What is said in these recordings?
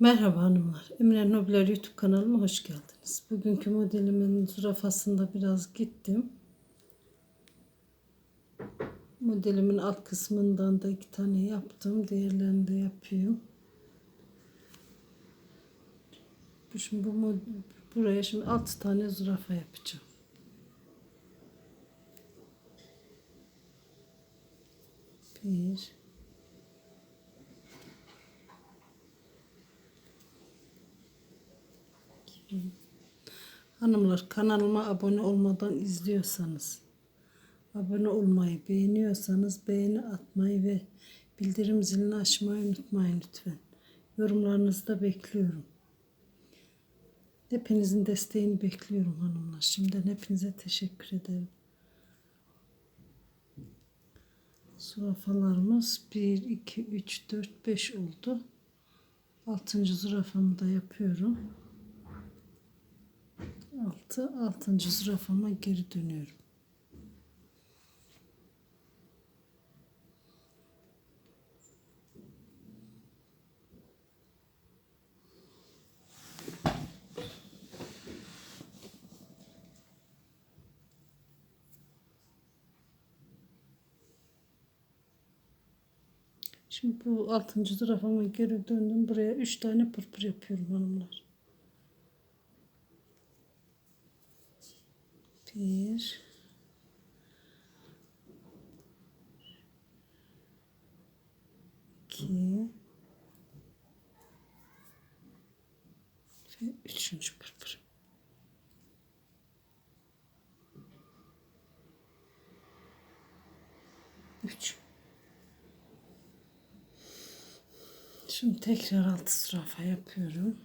Merhaba hanımlar. Emre Nobler YouTube kanalıma hoş geldiniz. Bugünkü modelimin zürafasında biraz gittim. Modelimin alt kısmından da iki tane yaptım. Diğerlerini de. Bu Şimdi bu buraya şimdi altı tane zürafa yapacağım. Bir, Hanımlar kanalıma abone olmadan izliyorsanız, abone olmayı, beğeniyorsanız beğeni atmayı ve bildirim zilini açmayı unutmayın lütfen. Yorumlarınızı da bekliyorum. Hepinizin desteğini bekliyorum hanımlar. Şimdiden hepinize teşekkür ederim. Zürafalarımız 1, 2, 3, 4, 5 oldu. Altıncı zürafamı da yapıyorum. Altı, altıncı zürafama geri dönüyorum. Şimdi bu altıncı zürafama geri döndüm. Buraya üç tane pırpır yapıyorum hanımlar. Bir. iki Ve üçüncü pırpır. Üç. Şimdi tekrar altı zürafa yapıyorum.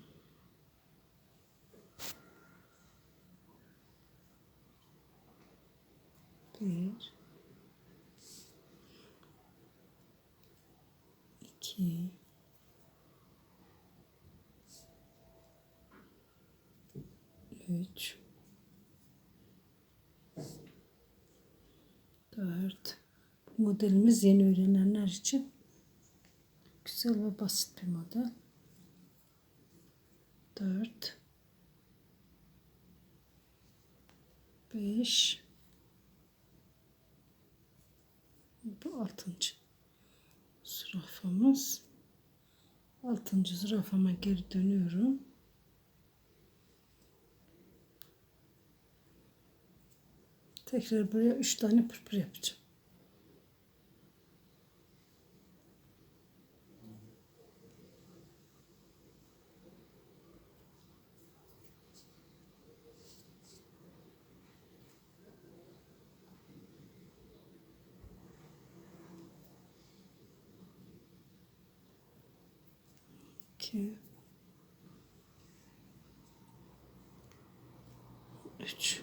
3 4 Bu modelimiz yeni öğrenenler için güzel ve basit bir model. 4 5 Bu 6. zürafamız. 6. zürafama geri dönüyorum. Tekrar buraya üç tane pırpır yapacağım. iki, üç,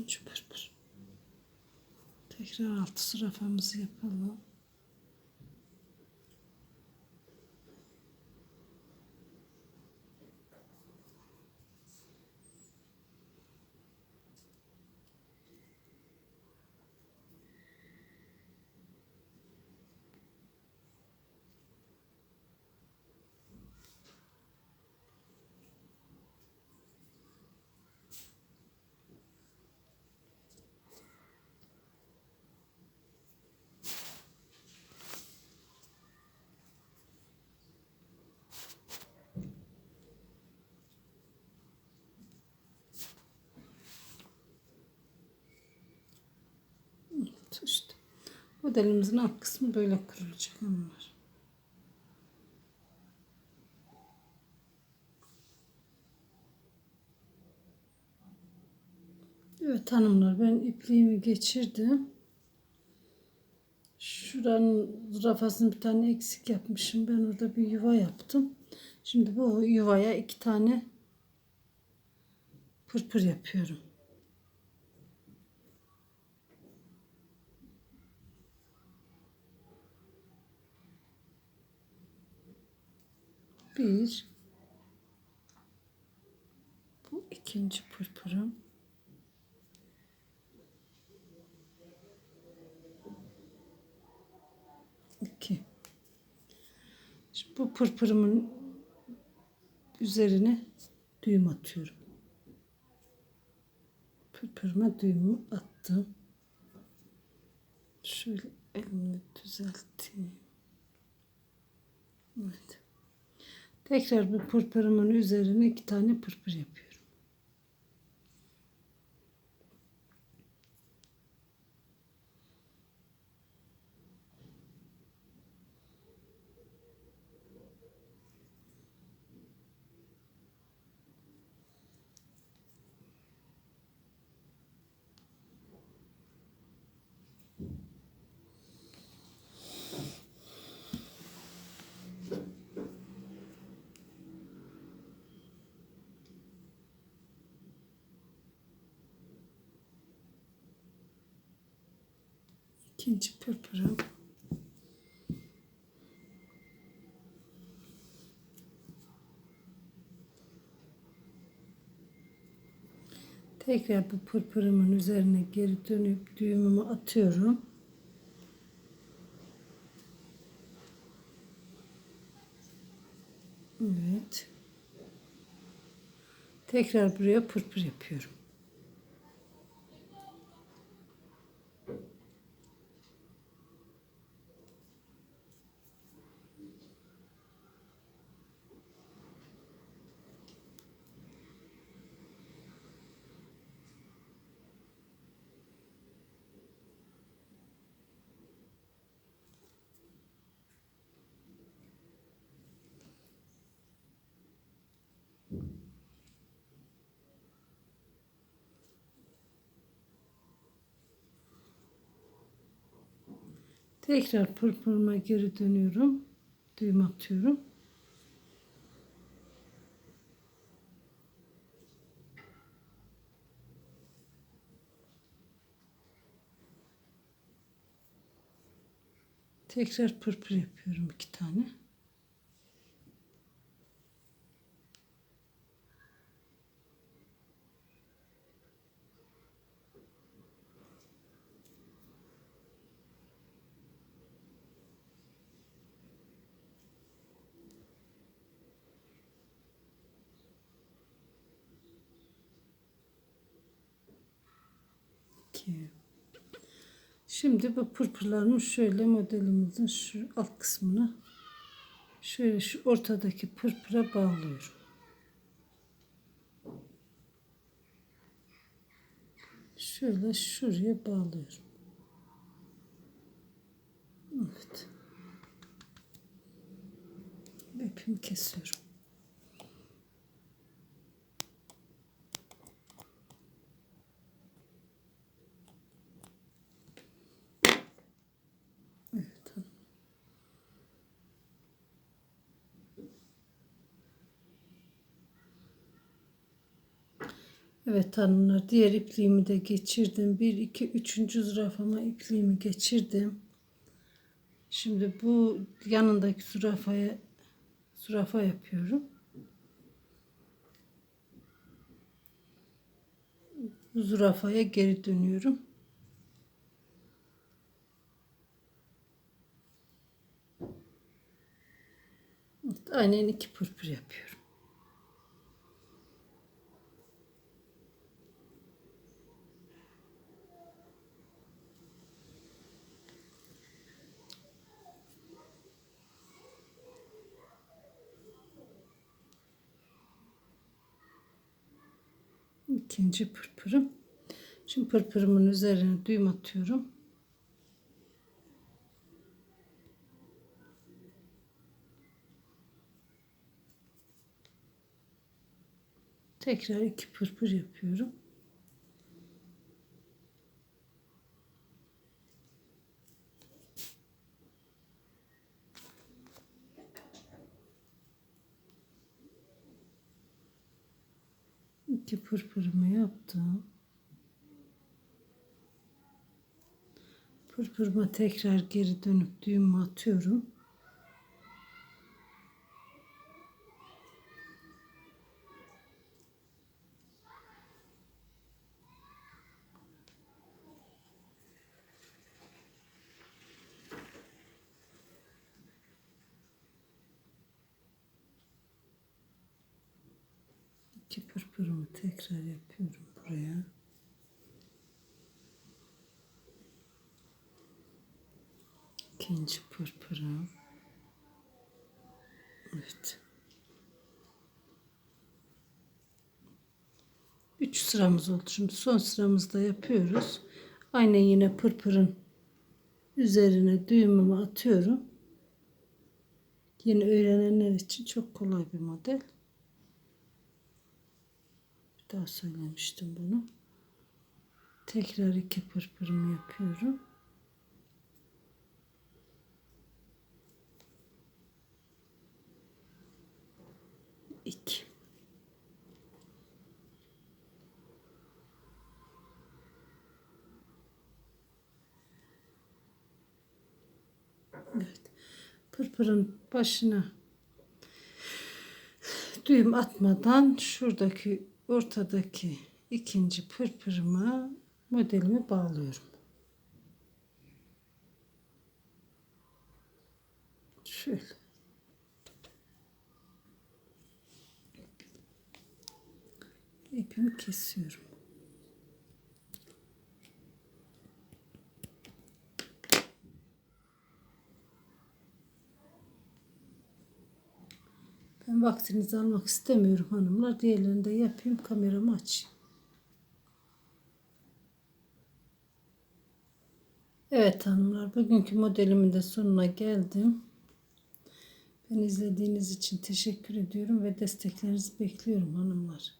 üçüncü pırpır. Tekrar altı zürafamızı yapalım. Evet, işte. Modelimizin alt kısmı böyle kurulacak hanımlar. Evet hanımlar ben ipliğimi geçirdim. Şuranın zürafasını bir tane eksik yapmışım. Ben orada bir yuva yaptım. Şimdi bu yuvaya iki tane pırpır yapıyorum. Bir. Bu ikinci pırpırım. İki. Şimdi bu pırpırımın üzerine düğüm atıyorum. Pırpırıma düğümü attım. Şöyle elimi düzelteyim. Evet. Tekrar bu pırpırımın üzerine iki tane pırpır yapıyorum. İkinci pırpırım. Tekrar bu pırpırımın üzerine geri dönüp düğümümü atıyorum. Evet. Tekrar buraya pırpır yapıyorum. Tekrar pırpırıma geri dönüyorum. Düğüm atıyorum. Tekrar pırpır yapıyorum iki tane. İki. Şimdi bu pırpırlarımı şöyle modelimizin şu alt kısmına şöyle şu ortadaki pırpıra bağlıyorum. Şöyle şuraya bağlıyorum. Evet. İpimi kesiyorum. Evet. hanım. Evet hanımlar diğer ipliğimi de geçirdim. 1 2 3. zürafama ipliğimi geçirdim. Şimdi bu yanındaki zürafaya zürafa yapıyorum. Bu zürafaya geri dönüyorum. Aynen iki pırpır yapıyorum. İkinci pırpırım. Şimdi pırpırımın üzerine düğüm atıyorum. Tekrar iki pırpır yapıyorum. İki pırpırımı yaptım. Pırpırıma tekrar geri dönüp düğümü atıyorum. İki pırpırımı tekrar yapıyorum buraya. İkinci pırpırım. Evet. Üç sıramız oldu. Şimdi son sıramızda yapıyoruz. Aynen yine pırpırın üzerine düğümümü atıyorum. Yeni öğrenenler için çok kolay bir model. Daha söylemiştim bunu. Tekrar iki pırpırımı yapıyorum. İki. Evet. Pırpırın başına düğüm atmadan şuradaki ortadaki ikinci pırpırıma modelimi bağlıyorum. Şöyle. İpimi kesiyorum. Ben vaktinizi almak istemiyorum hanımlar. Diğerlerini de yapayım. Kameramı açayım. Evet hanımlar. Bugünkü modelimin de sonuna geldim. Beni izlediğiniz için teşekkür ediyorum ve desteklerinizi bekliyorum hanımlar.